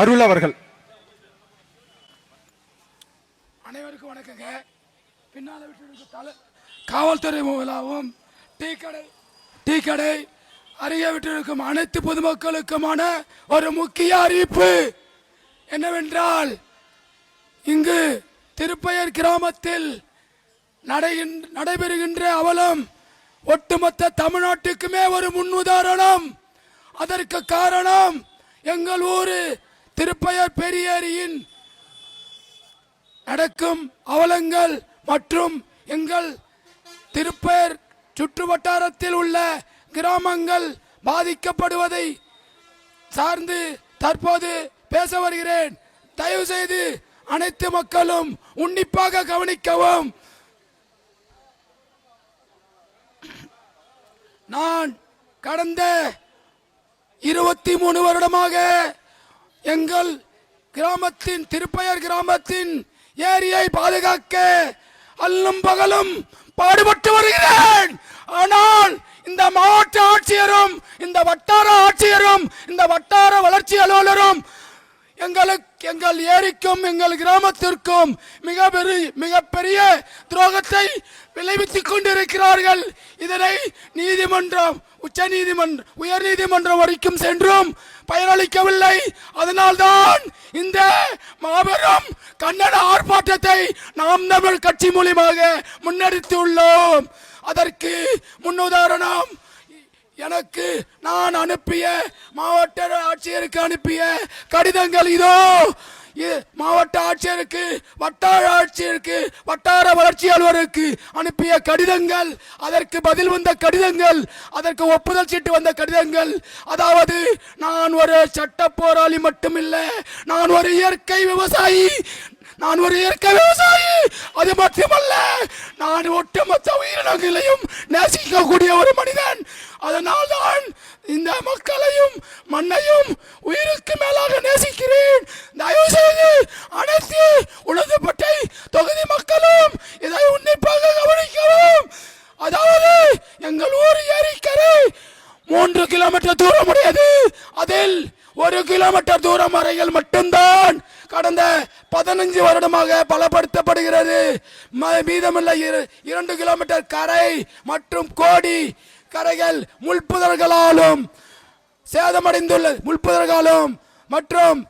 அருள் அவர்கள். அனைவருக்கும் வணக்கங்க. பின்னால் விட்டு காவல்துறை முதலாவும் டீ கடை டீ கடை அருகே விட்டிருக்கும் அனைத்து பொதுமக்களுக்குமான ஒரு முக்கிய அறிவிப்பு என்னவென்றால் இங்கு திருப்பயர் கிராமத்தில் நடைபெறுகின்ற அவலம் ஒட்டுமொத்த தமிழ்நாட்டுக்குமே ஒரு முன்னுதாரணம். அதற்கு காரணம் எங்கள் ஊர் திருப்பயர் பெரியேரியின் நடக்கும் அவலங்கள் மற்றும் எங்கள் திருப்பெயர் சுற்று வட்டாரத்தில் உள்ள கிராமங்கள் பாதிக்கப்படுவதை சார்ந்து தற்போது பேச வருகிறேன். தயவு செய்து அனைத்து மக்களும் உன்னிப்பாக கவனிக்கவும். நான் கடந்த இருபத்தி மூணு வருடமாக எங்கள் கிராமத்தின் திருப்பயர் கிராமத்தின் ஏரியை பாதுகாக்க அல்லும் பகலும் பாடுபட்டு வருகிறேன். ஆனால் இந்த மாவட்ட ஆட்சியரும் இந்த வட்டார ஆட்சியரும் இந்த வட்டார வளர்ச்சி அலுவலரும் எங்களுக்கு எங்கள் ஏரிக்கும் எங்கள் கிராமத்திற்கும் மிக பெரிய மிகப்பெரிய துரோகத்தை விளைவித்துக் கொண்டிருக்கிறார்கள். இதனை நீதிமன்றம் உச்சநீதிமன்றம் உயர் நீதிமன்றம் வரைக்கும் சென்றும் பயனளிக்கவில்லை. அதனால்தான் இந்த மாபெரும் கன்னட ஆர்ப்பாட்டத்தை நாம் தமிழ் கட்சி மூலியமாக முன்னெடுத்துள்ளோம். அதற்கு முன்னுதாரணம் எனக்கு நான் அனுப்பிய மாவட்ட ஆட்சியருக்கு அனுப்பிய கடிதங்கள் இதோ. மாவட்ட ஆட்சியருக்கு வட்டார ஆட்சியருக்கு வட்டார வளர்ச்சி அலுவலருக்கு அனுப்பிய கடிதங்கள். அதற்கு பதில் வந்த கடிதங்கள். அதற்கு ஒப்புதல் சீட்டு வந்த கடிதங்கள். அதாவது நான் ஒரு சட்ட போராளி மட்டுமில்லை நான் ஒரு இயற்கை விவசாயி. நான் ஒரு இயற்கை விவசாயி. அது மட்டுமல்ல நான் ஒட்டுமொத்த உயிரினங்களையும் நேசிக்கக்கூடிய ஒரு மனிதன். அதனால் தான் இந்த மக்களையும் மண்ணையும் உயிருக்கு மேலாக நேசிக்கிறேன். தயவு செய்து அனைத்து உணர்ந்துபட்டை தொகுதி மக்களும் இதை உன்னிப்பாக கவனிக்கிறோம் அதாவது எங்கள் ஊர் ஏரிக்கரை மூன்று கிலோமீட்டர் தூரம் உடையது. அதில் ஒரு கிலோமீட்டர் தூரம் வரையில் மட்டும்தான் கடந்த பதினஞ்சு வருடமாக பலப்படுத்தப்படுகிறது. ம- மீதமுள்ள இரு- இரண்டு கிலோமீட்டர் கரை மற்றும் கோடி கரைகள் முள்புதர்களாலும் சேதமடைந்துள்ள முள்புதர்களாலும் மற்றும்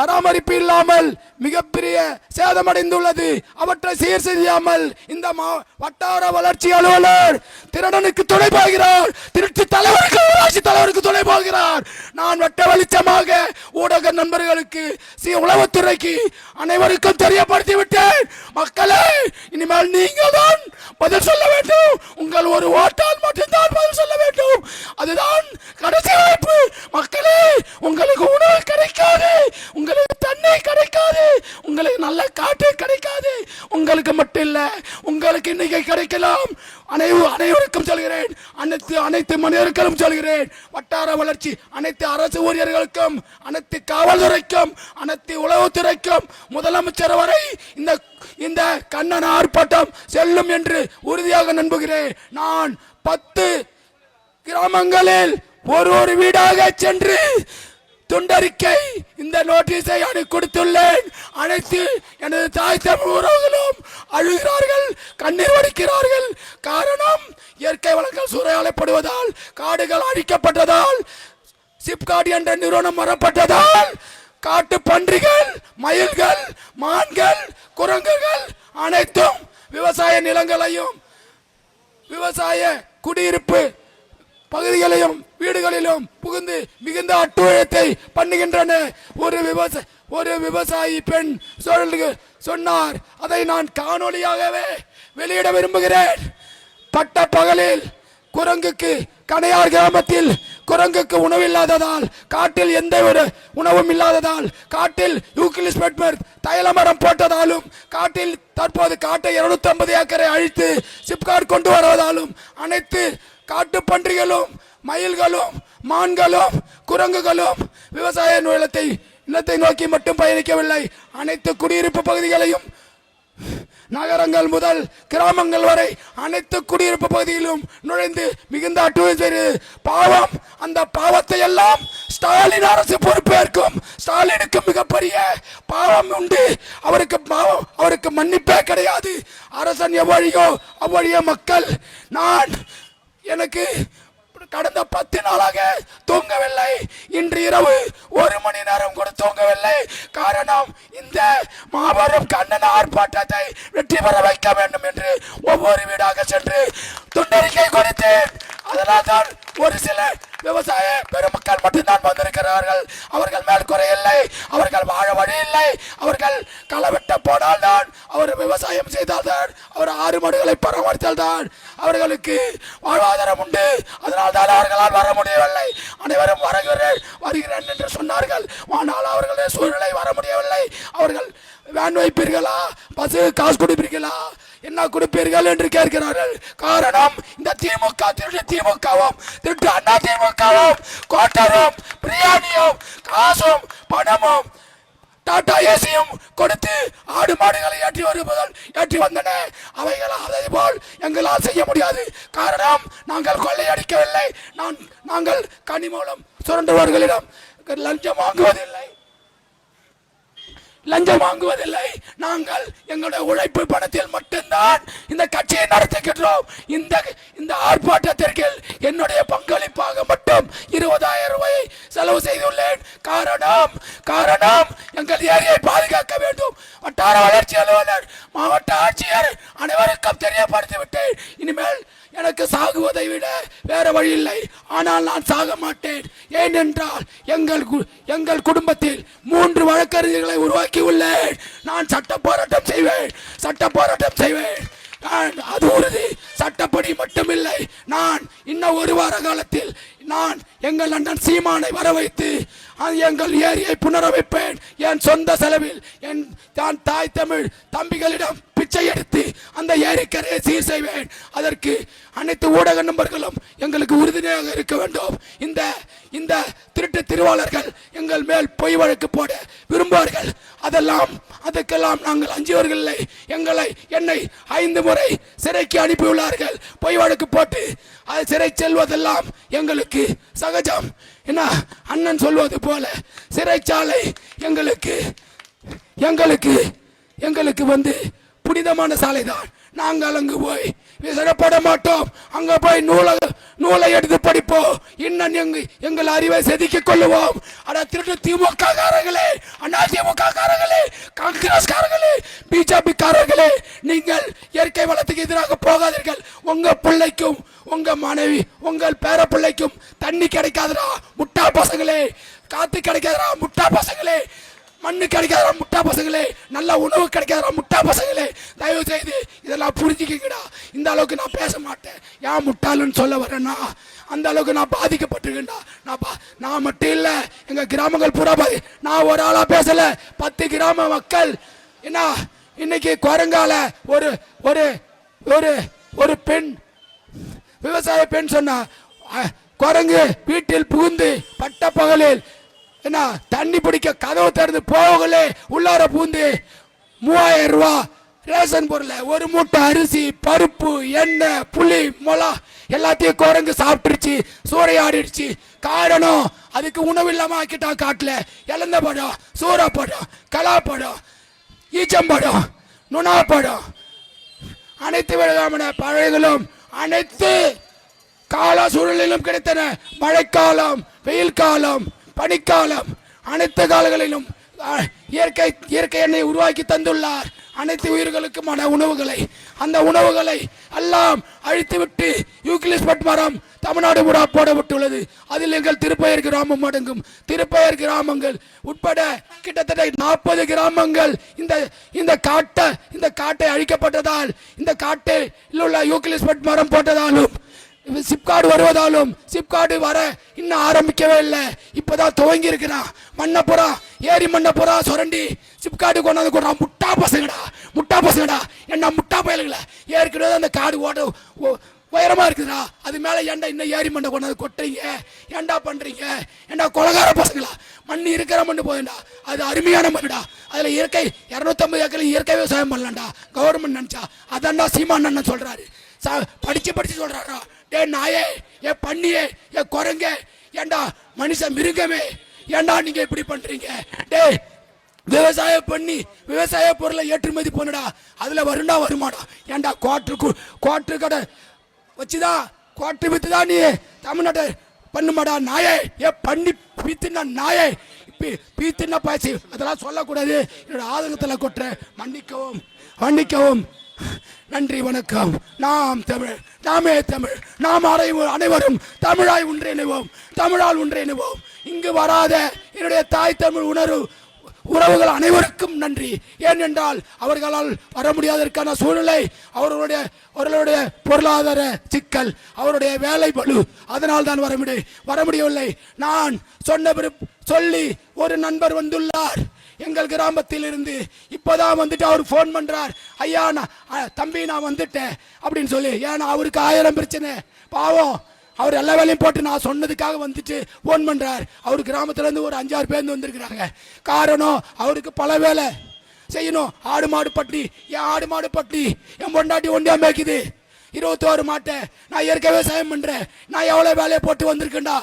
பராமரிப்பு இல்லாமல் மிகப்பெரிய சேதமடைந்துள்ளது. அவற்றை சீர் செய்யாமல் இந்த மா- வட்டார வளர்ச்சி அலுவலர் திருடனுக்கு துணை போகிறார். திருட்டு தலைவருக்கு ஊராட்சி தலைவருக்கு துணை போகிறார். நான் வெட்ட வெளிச்சமாக ஊடக நண்பர்களுக்கு சி உளவுத்துறைக்கு அனைவருக்கும் தெரியப்படுத்தி விட்டேன் மக்களே இனிமேல் நீங்கள் தான் பதில் சொல்ல வேண்டும். உங்கள் ஒரு ஓட்டால் மட்டும்தான் பதில் சொல்ல வேண்டும். அதுதான் கடைசி வாய்ப்பு. மக்களே உங்களுக்கு உணவு கிடைக்காது. உங்களுக்கு தண்ணீர் கிடைக்காது. உங்களுக்கு நல்ல காற்று கிடைக்காது. உங்களுக்கு மட்டும் இல்லை உங்களுக்கு இன்னைக்கு கிடைக்கலாம். அனைவு அனைவருக்கும் சொல்கிறேன். அனைத்து அனைத்து மனிதர்களும் சொல்கிறேன். வட்டார வளர்ச்சி அனைத்து அரசு ஊழியர்களுக்கும் அனைத்து காவல்துறைக்கும் அனைத்து உளவுத்துறைக்கும் முதலமைச்சர் வரை இந்த இந்த கண்ணன் ஆர்ப்பாட்டம் செல்லும் என்று உறுதியாக நம்புகிறேன். நான் பத்து கிராமங்களில் ஒரு ஒரு வீடாக சென்று துண்டறிக்கை. இந்த நோட்டீஸை எனக்கு கொடுத்துள்ளேன். அனைத்து எனது தாய் தமிழ் உறவுகளும் அழுகிறார்கள் கண்ணீர் வடிக்கிறார்கள். காரணம் இயற்கை வளங்கள் சூறையாளப்படுவதால் காடுகள் அழிக்கப்பட்டதால் சிப்காட் என்ற நிறுவனம் வரப்பட்டதால் காட்டு பன்றிகள் மயில்கள் மான்கள் குரங்குகள் அனைத்தும் விவசாய நிலங்களையும் விவசாய குடியிருப்பு பகுதிகளிலும் வீடுகளிலும் புகுந்து மிகுந்த அட்டுழியத்தை பண்ணுகின்றன. ஒரு விவசாய ஒரு விவசாயி பெண் சொல்லுங்க சொன்னார் அதை நான் காணொளியாகவே வெளியிட விரும்புகிறேன். பட்ட பகலில் குரங்குக்கு கணையார் கிராமத்தில் குரங்குக்கு உணவு இல்லாததால் காட்டில் எந்த ஒரு உணவும் இல்லாததால் காட்டில் யூக்கிலிஸ் பெட்மர் தைல மரம் போட்டதாலும் காட்டில் தற்போது காட்டை 250 ஏக்கரை அழித்து சிப்காட் கொண்டு வருவதாலும் அனைத்து காட்டு பன்றிகளும் மயில்களும் மான்களும் குரங்குகளும் விவசாய நிலத்தை நிலத்தை நோக்கி மட்டும் பயணிக்கவில்லை. அனைத்து குடியிருப்பு பகுதிகளையும் நகரங்கள் முதல் கிராமங்கள் வரை அனைத்து குடியிருப்பு பகுதியிலும் நுழைந்து மிகுந்த அட்டுவது பாவம் அந்த பாவத்தை எல்லாம் ஸ்டாலின் அரசு பொறுப்பேற்கும். ஸ்டாலினுக்கு மிகப்பெரிய பாவம் உண்டு. அவருக்கு பாவம் அவருக்கு மன்னிப்பே கிடையாது. அரசன் எவ்வழியோ அவ்வழிய மக்கள் நான் எனக்கு கடந்த பத்து நாளாக தூங்கவில்லை. இன்று இரவு ஒரு மணி நேரம் கூட தூங்கவில்லை. காரணம் இந்த மாபெரும் கண்ணன் ஆர்ப்பாட்டத்தை வெற்றி பெற வைக்க வேண்டும் என்று ஒவ்வொரு வீடாக சென்று துண்டறிக்கை கொடுத்தேன். அதனால் தான் ஒரு சில விவசாய பெருமக்கள் மட்டும்தான் வந்திருக்கிறார்கள். அவர்கள் மேல் குறையில்லை அவர்கள் வாழ வழி இல்லை. அவர்கள் களவெட்ட போனால் தான் அவர் விவசாயம் செய்தால் தான் அவர் ஆறு மாடுகளை பராமரித்தால் தான் அவர்களுக்கு வாழ்வாதாரம் உண்டு. அதனால் தான் அவர்களால் வர முடியவில்லை. அனைவரும் வருகிறேன் வருகிறேன் என்று சொன்னார்கள். ஆனால் அவர்களுடைய சூழ்நிலை வர முடியவில்லை. அவர்கள் வேன் வைப்பீர்களா? பஸ்ஸு காசு கொடுப்பீர்களா? என்ன கொடுப்பீர்கள் என்று கேட்கிறார்கள். காரணம் இந்த திமுக திருட்டு திமுகவும் திருட்டு அண்ணா திமுகவும் கோட்டரும் பிரியாணியும் காசும் பணமும் டாடா ஏசியும் கொடுத்து ஆடு மாடுகளை ஏற்றி வருவதால் ஏற்றி வந்தன. அவைகள் அதை போல் எங்களால் செய்ய முடியாது. காரணம் நாங்கள் கொள்ளையடிக்கவில்லை. நான் நாங்கள் கனி மூலம் சுரண்டுவர்களிடம் லஞ்சம் வாங்குவதில்லை. லஞ்சம் வாங்குவதில்லை. நாங்கள் எங்களுடைய உழைப்பு பணத்தில் மட்டும்தான் இந்த கட்சியை நடத்துகின்றோம். இந்த இந்த ஆர்ப்பாட்டத்திற்கு என்னுடைய பங்களிப்பாக மட்டும் இருபதாயிரம் ரூபாயை செலவு செய்துள்ளேன். காரணம் காரணம் எங்கள் ஏரியை பாதுகாக்க வேண்டும். வட்டார வளர்ச்சி அலுவலர் மாவட்ட ஆட்சியர் அனைவருக்கும் தெரியப்படுத்திவிட்டேன். இனிமேல் எனக்கு சாகுவதை விட வேற வழி இல்லை. ஆனால் நான் சாக மாட்டேன். ஏனென்றால் எங்கள் கு- எங்கள் குடும்பத்தில் மூன்று வழக்கறிஞர்களை உருவாக்கி உள்ளேன். நான் சட்ட போராட்டம் செய்வேன். சட்ட போராட்டம் செய்வேன். நான் அது உறுதி. சட்டப்படி மட்டுமில்லை. நான் இன்னும் ஒரு வார காலத்தில் நான் எங்கள் அண்ணன் சீமானை வர வைத்து எங்கள் ஏரியை புனரமைப்பேன். என் சொந்த செலவில் என் தான் தாய் தமிழ் தம்பிகளிடம் பிச்சை எடுத்து அந்த ஏரிக்கரையை சீர் செய்வேன். அதற்கு அனைத்து ஊடக நண்பர்களும் எங்களுக்கு உறுதுணையாக இருக்க வேண்டும். இந்த இந்த திருட்டு திருவாளர்கள் எங்கள் மேல் பொய் வழக்கு போட விரும்புவார்கள். அதெல்லாம் அதுக்கெல்லாம் நாங்கள் அஞ்சுவர்கள் இல்லை. எங்களை என்னை ஐந்து முறை சிறைக்கு அனுப்பியுள்ளார்கள். பொய் வழக்கு போட்டு அது சிறை செல்வதெல்லாம் எங்களுக்கு சகஜம். என்ன அண்ணன் சொல்வது போல சிறைச்சாலை எங்களுக்கு எங்களுக்கு எங்களுக்கு வந்து புனிதமான சாலை தான் நாங்கள் அங்கு போய் விசரப்பட மாட்டோம். அங்க போய் நூலை நூலை எடுத்து படிப்போம். இன்னும் எங்க எங்கள் அறிவை செதுக்கிக் கொள்ளுவோம். ஆனால் திருட்டு திமுக காரர்களே அண்ணா திமுக காரர்களே காங்கிரஸ் காரர்களே பிஜேபி காரர்களே நீங்கள் இயற்கை வளத்துக்கு எதிராக போகாதீர்கள். உங்க பிள்ளைக்கும் உங்க மனைவி உங்கள் பேர பிள்ளைக்கும் தண்ணி கிடைக்காதடா முட்டா பசங்களே. காத்து கிடைக்காதரா முட்டா பசங்களே. மண்ணு கிடைக்காத முட்டா பசங்களே நல்ல உணவு கிடைக்காத முட்டா பசங்களே தயவு செய்து இதெல்லாம் புரிஞ்சுக்கிங்கடா. இந்த அளவுக்கு நான் பேச மாட்டேன். ஏன் முட்டாளுன்னு சொல்ல வரேன்னா அந்த அளவுக்கு நான் பாதிக்கப்பட்டிருக்கேன்டா. நான் பா நான் மட்டும் இல்லை எங்கள் கிராமங்கள் பூரா பாதி நான் ஒரு ஆளாக பேசலை. பத்து கிராம மக்கள் என்ன இன்னைக்கு குரங்கால ஒரு ஒரு ஒரு ஒரு பெண் விவசாய பெண் சொன்னா குரங்கு வீட்டில் புகுந்து பட்ட பகலில் என்ன தண்ணி பிடிக்க கதவு திறந்து போகலே உள்ளார பூந்து மூவாயிரம் ரூபா ரேஷன் பொருளை ஒரு மூட்டை அரிசி பருப்பு எண்ணெய் புளி மொளா எல்லாத்தையும் குரங்கு சாப்பிட்டுருச்சு சூறையாடிடுச்சு. காரணம் அதுக்கு உணவு இல்லாமல் ஆக்கிட்டா காட்டில். இழந்த படம் சூறப்படம் கலாப்படம் ஈச்சம்படம் நுணாப்படம் அனைத்து விதமான பழங்களும் அனைத்து கால சூழலிலும் கிடைத்தன. மழைக்காலம் வெயில் காலம் பனிக்காலம் அனைத்து காலங்களிலும் இயற்கை இயற்கை எண்ணெய் உருவாக்கி தந்துள்ளார். அனைத்து உயிர்களுக்குமான உணவுகளை அந்த உணவுகளை எல்லாம் அழித்துவிட்டு யூக்லிஸ்பட் மரம் தமிழ்நாடு பூரா போடப்பட்டுள்ளது. அதில் எங்கள் திருப்பெயர் கிராமம் அடங்கும். திருப்பெயர் கிராமங்கள் உட்பட கிட்டத்தட்ட நாற்பது கிராமங்கள் இந்த இந்த காட்டை இந்த காட்டை அழிக்கப்பட்டதால் இந்த காட்டில் உள்ள யூக்லிஸ்பட் மரம் போட்டதாலும் சிப்கார்டு வருவதாலும் சிப்கார்டு வர இன்னும் ஆரம்பிக்கவே இல்லை. இப்போதான் துவங்கி இருக்கிறான் மண்ணை புறா ஏரி மண்ணை புறா சுரண்டி சிப்கார்டு கொண்டாந்து கொடுறான் முட்டா பசங்கடா. முட்டா பசங்கடா. என்ன முட்டா பயலுங்கள ஏற்கனவே அந்த காடு ஓட உயரமாக இருக்குதுடா. அது மேலே ஏண்டா இன்னும் ஏரி மண்ணை கொண்டாந்து கொட்டுறீங்க? ஏண்டா பண்றீங்க? ஏண்டா கொலகார பசங்களா? மண் இருக்கிற மண் போதுண்டா அது அருமையான மண்ணுடா. அதில் இயற்கை இரநூத்தம்பது ஏக்கரில் இயற்கை விவசாயம் பண்ணலாம்டா. கவர்மெண்ட் நினச்சா. அதான்டா சீமான் அண்ணன் சொல்கிறாரு சா படித்து படித்து சொல்கிறாரா டே நாயே ஏ பண்ணியே ஏ குரங்க ஏண்டா மனுஷ மிருகமே ஏண்டா நீங்க இப்படி பண்றீங்க? டே விவசாயம் பண்ணி விவசாய பொருளை ஏற்றுமதி பண்ணுடா. அதுல வருண்டா வருமாடா. ஏண்டா குவாட்ரு கோட்டு கடை வச்சுதான் குவாட்ரு வித்து தான் நீ? தமிழ்நாட்டை பண்ணுமாடா நாயே? ஏ பண்ணி பீத்துனா நாயே? பீ பீத்துனா பாய்ச்சி அதெல்லாம் சொல்லக்கூடாது. என்னோட ஆதங்கத்தில் கொட்டுற மன்னிக்கவும் மன்னிக்கவும். நன்றி வணக்கம். நாம் தமிழ் நாமே தமிழ். நாம் அனைவரும் அனைவரும் தமிழாய் ஒன்றிணைவோம் தமிழால் ஒன்றிணைவோம் இங்கு வராத என்னுடைய தாய் தமிழ் உணர்வு உறவுகள் அனைவருக்கும் நன்றி. ஏனென்றால் அவர்களால் வர முடியாததற்கான சூழ்நிலை அவர்களுடைய அவர்களுடைய பொருளாதார சிக்கல் அவருடைய வேலை பளு. அதனால் தான் வர முடியும் வர முடியவில்லை. நான் சொன்ன சொல்லி ஒரு நண்பர் வந்துள்ளார். எங்கள் கிராமத்தில் இருந்து இப்போதான் வந்துட்டு அவர் ஃபோன் பண்ணுறார் ஐயா நான் தம்பி நான் வந்துட்டேன் அப்படின்னு சொல்லி. ஏன்னா அவருக்கு ஆயிரம் பிரச்சனை. பாவம். அவர் எல்லா வேலையும் போட்டு நான் சொன்னதுக்காக வந்துட்டு ஃபோன் பண்ணுறார் அவர் கிராமத்துலேருந்து ஒரு அஞ்சாறு பேர் வந்திருக்கிறாங்க. காரணம் அவருக்கு பல வேலை செய்யணும். ஆடு மாடு பட்டி. என் ஆடு மாடு பட்டி? என் பொண்டாட்டி ஒண்டியாக மேய்க்குது. இருபத்தோரு மாட்டை. நான் இயற்கை விவசாயம் பண்ணுறேன் நான் எவ்வளோ வேலையை போட்டு வந்திருக்கேன்டா.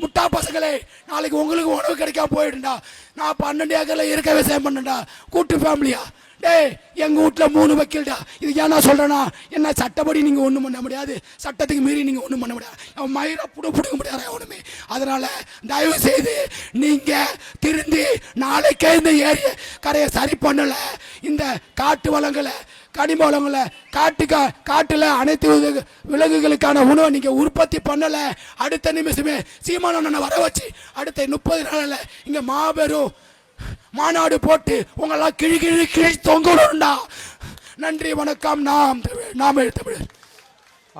முட்டா பசங்களே நாளைக்கு உங்களுக்கு உணவு கிடைக்காம போயிடுண்டா நான் பன்னெண்டு ஏக்கரில் இருக்க விவசாயம் பண்ணேன்டா கூட்டு ஃபேமிலியா டேய் எங்கள் வீட்ல மூணு வக்கீல்டா. இது ஏன் நான் சொல்கிறேன்னா என்ன சட்டப்படி நீங்கள் ஒன்றும் பண்ண முடியாது. சட்டத்துக்கு மீறி நீங்கள் ஒன்றும் பண்ண முடியாது. அவன் மயிரை புடு பிடிக்க முடியாது ஒன்றுமே அதனால் தயவு செய்து நீங்கள் திருந்தி நாளைக்கே இந்த ஏரிய கரையை சரி பண்ணலை. இந்த காட்டு வளங்களை கனிம வளங்களை காட்டுக்க காட்டில் அனைத்து விலங்குகளுக்கான உணவை நீங்கள் உற்பத்தி பண்ணலை. அடுத்த நிமிஷமே சீமானண்ணனை வர வச்சு அடுத்த முப்பது நாளில் இங்கே மாபெரும் மாநாடு போட்டு உங்களெல்லாம் கிழி கிழி கிழி தொங்கணும்டா. நன்றி வணக்கம். நாம் தமிழ் நாம் தமிழர்